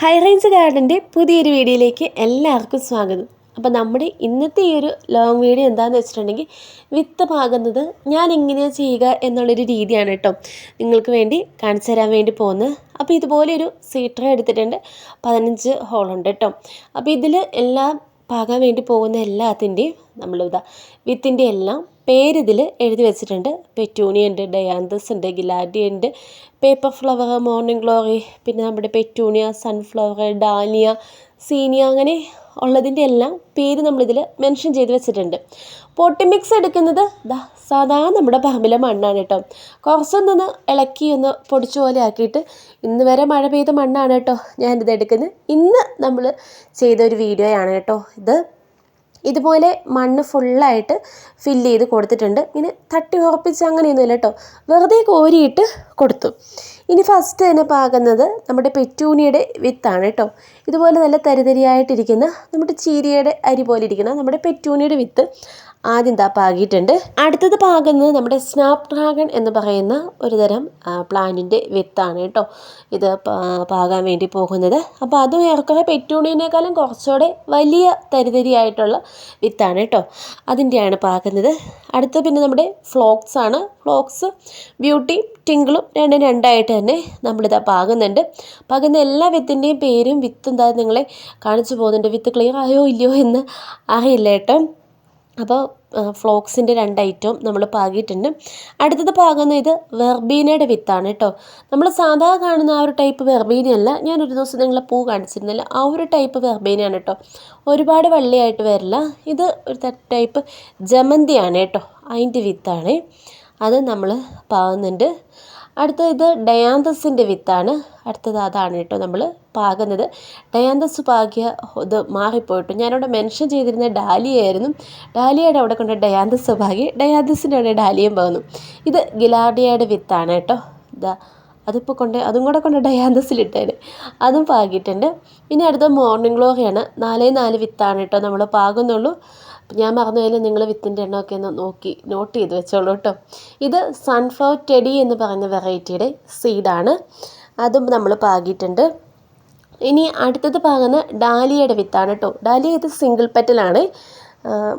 High range ഗാർഡന്റെ പുതിയൊരു വീഡിയോയിലേക്ക് എല്ലാവർക്കും സ്വാഗതം. അപ്പോൾ നമ്മുടെ ഇന്നത്തെ ഈ ഒരു ലോങ് വീഡിയോ എന്താണെന്ന് വെച്ചിട്ടുണ്ടെങ്കിൽ വിത്ത് പാകുന്നത് ഞാൻ എങ്ങനെയാണ് ചെയ്യുക എന്നുള്ളൊരു രീതിയാണ് കേട്ടോ നിങ്ങൾക്ക് വേണ്ടി കാണിച്ചു തരാൻ വേണ്ടി പോകുന്നത്. അപ്പോൾ ഇതുപോലെ ഒരു സീറ്റർ എടുത്തിട്ടുണ്ട്. പതിനഞ്ച് ഹോളുണ്ട് കേട്ടോ. അപ്പോൾ ഇതിൽ എല്ലാം പാകാൻ വേണ്ടി പോകുന്ന എല്ലാത്തിന്റെയും ഇതാ വിത്തിന്റെ എല്ലാം പേരിതിൽ എഴുതി വെച്ചിട്ടുണ്ട്. പെറ്റൂണിയ ഉണ്ട് ഡയാന്തസ് ഉണ്ട് ഗിലാഡി ഉണ്ട് പേപ്പർ ഫ്ലവർ മോർണിംഗ് ഗ്ലോറി പിന്നെ നമ്മുടെ പെറ്റൂണിയ സൺഫ്ലവർ ഡാലിയ സീനിയ അങ്ങനെ ഉള്ളതിന്റെ എല്ലാം പേര് നമ്മളിതിൽ മെൻഷൻ ചെയ്ത് വെച്ചിട്ടുണ്ട്. പൊട്ടി മിക്സ് എടുക്കുന്നത് ദാ സാധാ നമ്മുടെ പറമ്പിലെ മണ്ണാണ് കേട്ടോ. കുറച്ചൊന്നൊന്ന് ഇളക്കി ഒന്ന് പൊടിച്ച പോലെ ആക്കിയിട്ട് ഇന്ന് വരെ മഴ പെയ്ത മണ്ണാണ് കേട്ടോ ഞാനിത് എടുക്കുന്നത്. ഇന്ന് നമ്മൾ ചെയ്ത ഒരു വീഡിയോ ആണ് കേട്ടോ ഇത്. ഇതുപോലെ മണ്ണ് ഫുള്ളായിട്ട് ഫില്ല് ചെയ്ത് കൊടുത്തിട്ടുണ്ട്. ഇങ്ങനെ തട്ടി ഉറപ്പിച്ച് അങ്ങനെയൊന്നുമില്ല കേട്ടോ. വെറുതെ കോരിയിട്ട് കൊടുത്തു. ഇനി ഫസ്റ്റ് തന്നെ പാകുന്നത് നമ്മുടെ പെറ്റൂണിയുടെ വിത്താണ് കേട്ടോ. ഇതുപോലെ നല്ല തരിതരിയായിട്ടിരിക്കുന്ന നമ്മുടെ ചീരിയുടെ അരി പോലെ ഇരിക്കുന്ന നമ്മുടെ പെറ്റൂണിയുടെ വിത്ത് ആദ്യം താ പാകിയിട്ടുണ്ട്. അടുത്തത് പാകുന്നത് നമ്മുടെ സ്നാപ് ഡ്രാഗൺ എന്ന് പറയുന്ന ഒരു തരം പ്ലാന്റിന്റെ വിത്താണ് കേട്ടോ. ഇത് പാകാൻ വേണ്ടി പോകുന്നത്. അപ്പോൾ അതും ഏറെക്കുറെ പെറ്റൂണിനേക്കാളും കുറച്ചുകൂടെ വലിയ തരിതരിയായിട്ടുള്ള വിത്താണ് കേട്ടോ. അതിന്റെയാണ് പാകുന്നത്. അടുത്ത പിന്നെ നമ്മുടെ ഫ്ലോക്സ് ആണ്. ഫ്ലോക്സ് ബ്യൂട്ടി ടിങ്കിളും രണ്ടും രണ്ടായിട്ട് തന്നെ നമ്മളിതാ പാകുന്നുണ്ട്. പാകുന്ന എല്ലാ വിത്തിന്റെയും പേരും വിത്ത് എന്താ നിങ്ങളെ കാണിച്ചു പോകുന്നുണ്ട് വിത്ത് ക്ലിയർ ആയോ ഇല്ലയോ എന്ന് അറിയില്ല കേട്ടോ. അപ്പോൾ ഫ്ലോക്സിന്റെ രണ്ട് ഐറ്റവും നമ്മൾ പാകിയിട്ടുണ്ട്. അടുത്തത് പാകുന്ന ഇത് വെർബീനയുടെ വിത്താണ് കേട്ടോ. നമ്മൾ സാധാ കാണുന്ന ആ ഒരു ടൈപ്പ് വെർബീനയല്ല. ഞാനൊരു ദിവസം നിങ്ങളെ പൂ കാണിച്ചിരുന്നില്ല. ആ ഒരു ടൈപ്പ് വെർബീനയാണ് കേട്ടോ. ഒരുപാട് വള്ളിയായിട്ട് വരില്ല. ഇത് ഒരു ടൈപ്പ് ജമന്തിയാണ് കേട്ടോ. അതിന്റെ വിത്താണ്. അത് നമ്മൾ പാകുന്നുണ്ട്. അടുത്തത് ഇത് ഡയാന്തസിന്റെ വിത്താണ്. അടുത്തത് അതാണ് കേട്ടോ നമ്മൾ പാകുന്നത്. ഡയാന്തസ് പാകിയ ഇത് മാറിപ്പോയിട്ടു. ഞാനവിടെ മെൻഷൻ ചെയ്തിരുന്ന ഡാലിയായിരുന്നു ഡാലിയയുടെ അവിടെ കൊണ്ട് ഡയാന്തസ് പാകി. ഡയാന്തസിന്റെ അവിടെ ഡാലിയും പാകുന്നു. ഇത് ഗിലാർഡിയയുടെ വിത്താണ് കേട്ടോ. ഇതാ അതിപ്പോൾ കൊണ്ട് അതും കൂടെ കൊണ്ട് ഡയാന്തസിലിട്ടേന്. അതും പാകിയിട്ടുണ്ട്. ഇനി അടുത്ത മോർണിംഗ് ഗ്ലോറിയാണ്. നാലേ നാല് വിത്താണ് കേട്ടോ നമ്മൾ പാകുന്നുള്ളൂ. ഞാൻ പറഞ്ഞതിൽ നിങ്ങൾ വിത്തിന്റെ എണ്ണമൊക്കെ ഒന്ന് നോക്കി നോട്ട് ചെയ്ത് വെച്ചോളൂ കേട്ടോ. ഇത് സൺഫ്ലവർ ടെഡി എന്ന് പറയുന്ന വെറൈറ്റിയുടെ സീഡാണ് അതും നമ്മൾ പാകിയിട്ടുണ്ട്. ഇനി അടുത്തത് പാകുന്ന ഡാലിയയുടെ വിത്താണ് കേട്ടോ. ഡാലിയ ഇത് സിംഗിൾ പെറ്റലാണ്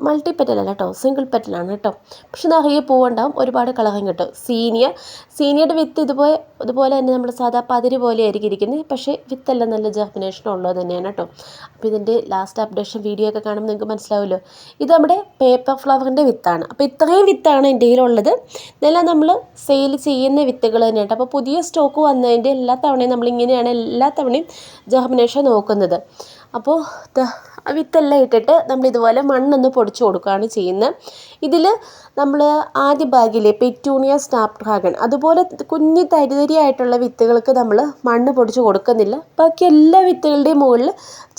മൾട്ടി പെറ്റലല്ല കേട്ടോ സിംഗിൾ പെറ്റലാണ് കേട്ടോ പക്ഷെ നിറയെ പൂവുണ്ടാവും ഒരുപാട് കളറും കിട്ടും. സീനിയർ സീനിയയുടെ വിത്ത് ഇതുപോലെ ഇതുപോലെ തന്നെ നമ്മുടെ സാധാ പതിരി പോലെ ആയിരിക്കും ഇരിക്കുന്നത് പക്ഷേ വിത്തെല്ലാം നല്ല ജർമിനേഷൻ ഉള്ളത് തന്നെയാണ് കേട്ടോ അപ്പോൾ ഇതിന്റെ ലാസ്റ്റ് അപ്ഡേഷൻ വീഡിയോ ഒക്കെ കാണുമ്പോൾ നിങ്ങൾക്ക് മനസ്സിലാവുമല്ലോ ഇത് നമ്മുടെ പേപ്പർ ഫ്ലവറിന്റെ വിത്താണ് അപ്പോൾ ഇത്രയും വിത്താണ് എന്റെ കയ്യിലുള്ളത്. ഇതെല്ലാം നമ്മൾ സെയിൽ ചെയ്യുന്ന വിത്തുകൾ തന്നെയാണ് അപ്പോൾ പുതിയ സ്റ്റോക്ക് വന്നതിന്റെ എല്ലാ തവണയും നമ്മളിങ്ങനെയാണ് എല്ലാ തവണയും ജർമിനേഷൻ നോക്കുന്നത്. അപ്പോൾ വിത്തെല്ലാം ഇട്ടിട്ട് നമ്മൾ ഇതുപോലെ മണ്ണൊന്ന് പൊടിച്ച് കൊടുക്കുകയാണ് ചെയ്യുന്നത്. ഇതിൽ നമ്മൾ ആദ്യ ബാഗിലെ പെറ്റൂണിയ സ്നാപ് ഡ്രാഗൺ അതുപോലെ കുഞ്ഞു തരിതരിയായിട്ടുള്ള വിത്തുകൾക്ക് നമ്മൾ മണ്ണ് പൊടിച്ച് കൊടുക്കുന്നില്ല. ബാക്കി എല്ലാ വിത്തുകളുടെയും മുകളിൽ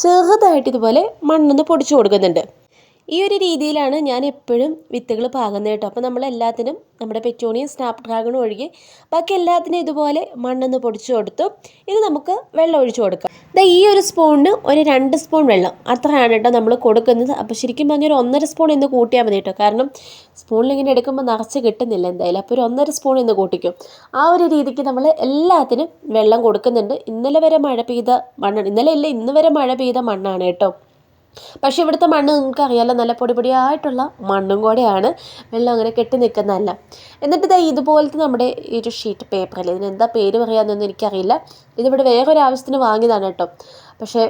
ചെറുതായിട്ട് ഇതുപോലെ മണ്ണൊന്ന് പൊടിച്ച് കൊടുക്കുന്നുണ്ട്. ഈ ഒരു രീതിയിലാണ് ഞാൻ എപ്പോഴും വിത്തുകൾ പാകുന്നത് കേട്ടോ. അപ്പോൾ നമ്മൾ എല്ലാത്തിനും നമ്മുടെ പെറ്റോണിയും സ്നാപ് ഡ്രാഗണും ഒഴികെ ബാക്കി എല്ലാത്തിനും ഇതുപോലെ മണ്ണൊന്ന് പൊടിച്ചു കൊടുത്തു. ഇത് നമുക്ക് വെള്ളം ഒഴിച്ചു കൊടുക്കാം. ഇതാ ഈ ഒരു സ്പൂണിന് ഒരു രണ്ട് സ്പൂൺ വെള്ളം. അത്രയാണ് കേട്ടോ നമ്മൾ കൊടുക്കുന്നത്. അപ്പോൾ ശരിക്കും പറഞ്ഞാൽ ഒരു ഒന്നര സ്പൂൺ ഇന്ന് കൂട്ടിയാൽ മതി കേട്ടോ. കാരണം സ്പൂണിൽ ഇങ്ങനെ എടുക്കുമ്പോൾ നിറച്ച് കിട്ടുന്നില്ല എന്തായാലും. അപ്പോൾ ഒരു ഒന്നര സ്പൂൺ ഇന്ന് കൂട്ടിക്കും. ആ ഒരു രീതിക്ക് നമ്മൾ എല്ലാത്തിനും വെള്ളം കൊടുക്കുന്നുണ്ട്. ഇന്നലെ വരെ മഴ പെയ്ത മണ്ണാണ്. ഇന്നലെ ഇല്ല ഇന്ന് വരെ മഴ പെയ്ത മണ്ണാണ് കേട്ടോ. പക്ഷേ ഇവിടുത്തെ മണ്ണ് നിങ്ങൾക്ക് അറിയാമല്ലോ നല്ല പൊടി പൊടിയായിട്ടുള്ള മണ്ണും കൂടെയാണ് വെള്ളം അങ്ങനെ കെട്ടി നിൽക്കുന്നതല്ല എന്നിട്ട് ഇതാ ഇതുപോലത്തെ നമ്മുടെ ഈ ഒരു ഷീറ്റ് പേപ്പറിൽ ഇതിന് എന്താ പേര് പറയാമെന്നൊന്നും എനിക്കറിയില്ല. ഇതിവിടെ വേറൊരു ആവശ്യത്തിന് വാങ്ങിയതാണ് കേട്ടോ. പക്ഷേ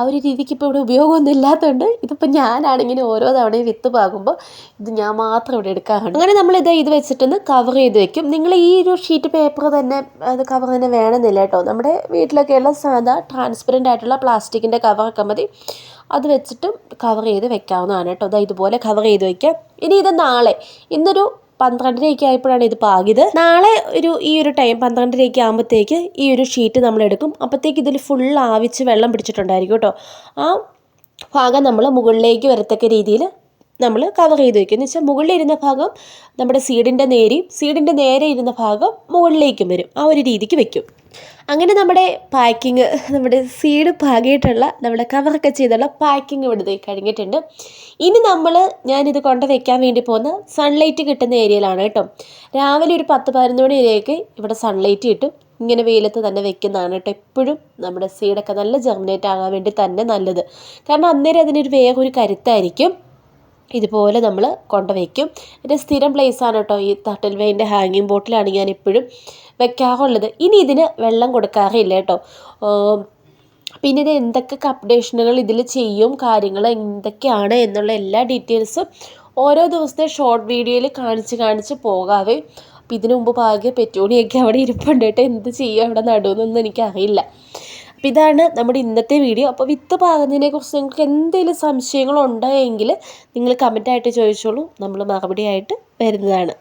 ആ ഒരു രീതിക്ക് ഇപ്പോൾ ഇവിടെ ഉപയോഗമൊന്നും ഇല്ലാത്തതുകൊണ്ട് ഇതിപ്പോൾ ഞാനാണെങ്കിൽ ഓരോ തവണയും വിത്ത് പാകുമ്പോൾ ഇത് ഞാൻ മാത്രം ഇവിടെ എടുക്കാറുണ്ട്. അങ്ങനെ നമ്മൾ ഇത് വെച്ചിട്ടൊന്ന് കവർ ചെയ്ത് വെക്കും. നിങ്ങൾ ഈ ഒരു ഷീറ്റ് പേപ്പർ തന്നെ അത് കവർ തന്നെ വേണമെന്നില്ല കേട്ടോ. നമ്മുടെ വീട്ടിലൊക്കെയുള്ള സാധാ ട്രാൻസ്പെറന്റ് ആയിട്ടുള്ള പ്ലാസ്റ്റിക്കിന്റെ കവറൊക്കെ മതി. അത് വെച്ചിട്ടും കവർ ചെയ്ത് വെക്കാവുന്നതാണ് കേട്ടോ. അതായത് ഇതുപോലെ കവർ ചെയ്ത് വെക്കാം. ഇനി ഇത് നാളെ. ഇന്നൊരു പന്ത്രണ്ടരയൊക്കെ ആയപ്പോഴാണ് ഇത് പാകിയത്. നാളെ ഒരു ഈ ഒരു ടൈം പന്ത്രണ്ടരയൊക്കെ ആകുമ്പോഴത്തേക്ക് ഈ ഒരു ഷീറ്റ് നമ്മൾ എടുക്കും. അപ്പോഴത്തേക്ക് ഇതിൽ ഫുൾ ആവിച്ച് വെള്ളം പിടിച്ചിട്ടുണ്ടായിരിക്കും കേട്ടോ. ആ ഭാഗം നമ്മൾ മുകളിലേക്ക് വരത്തക്ക രീതിയിൽ നമ്മൾ കവർ ചെയ്ത് വെക്കും. എന്ന് വെച്ചാൽ മുകളിൽ ഇരുന്ന ഭാഗം നമ്മുടെ സീഡിന്റെ നേരെയും സീഡിന്റെ നേരെ ഇരുന്ന ഭാഗം മുകളിലേക്കും വരും. ആ ഒരു രീതിക്ക് വെക്കും. അങ്ങനെ നമ്മുടെ പാക്കിങ് നമ്മുടെ സീഡ് പാകിയിട്ടുള്ള നമ്മുടെ കവറൊക്കെ ചെയ്തുള്ള പാക്കിങ് ഇവിടുത്തെ കഴിഞ്ഞിട്ടുണ്ട്. ഇനി നമ്മൾ ഞാനിത് കൊണ്ട് വയ്ക്കാൻ വേണ്ടി പോകുന്ന സൺലൈറ്റ് കിട്ടുന്ന ഏരിയയിലാണ് കേട്ടോ. രാവിലെ ഒരു പത്ത് പതിനൊന്ന് മണി വരെയൊക്കെ ഇവിടെ സൺലൈറ്റ് കിട്ടും. ഇങ്ങനെ വെയിലത്ത് തന്നെ വെക്കുന്നതാണ് കേട്ടോ എപ്പോഴും നമ്മുടെ സീഡൊക്കെ നല്ല ജെർമിനേറ്റ് ആകാൻ വേണ്ടി തന്നെ നല്ലത്. കാരണം അന്നേരം അതിനൊരു വേഗം ഒരു കരുത്തായിരിക്കും. ഇതുപോലെ നമ്മൾ കൊണ്ട് വയ്ക്കും എന്റെ സ്ഥിരം പ്ലേസാണ് കേട്ടോ. ഈ തട്ടിൽ വെയിന്റെ ഹാങ്ങിങ് ബോട്ടിലാണ് ഞാൻ എപ്പോഴും വെക്കാറുള്ളത്. ഇനി ഇതിന് വെള്ളം കൊടുക്കാറില്ല കേട്ടോ. പിന്നെ ഇത് എന്തൊക്കെ അപ്ഡേഷനുകൾ ഇതിൽ ചെയ്യും കാര്യങ്ങൾ എന്തൊക്കെയാണ് എന്നുള്ള എല്ലാ ഡീറ്റെയിൽസും ഓരോ ദിവസത്തെ ഷോർട്ട് വീഡിയോയിൽ കാണിച്ച് കാണിച്ച് പോകാതെ അപ്പം ഇതിനു മുമ്പ് ഭാഗ്യ പെറ്റോണിയൊക്കെ അവിടെ ഇരിപ്പുണ്ട് കേട്ടോ. എന്ത് ചെയ്യും അവിടെ നടുവെന്നൊന്നും എനിക്കറിയില്ല. അപ്പം ഇതാണ് നമ്മുടെ ഇന്നത്തെ വീഡിയോ. അപ്പോൾ വിത്ത് പാകുന്നതിനെ കുറിച്ച് നിങ്ങൾക്ക് എന്തെങ്കിലും സംശയങ്ങളുണ്ടോ എങ്കിൽ നിങ്ങൾ കമന്റായിട്ട് ചോദിച്ചോളൂ. നമ്മൾ മറുപടിയായിട്ട് വരുന്നതാണ്.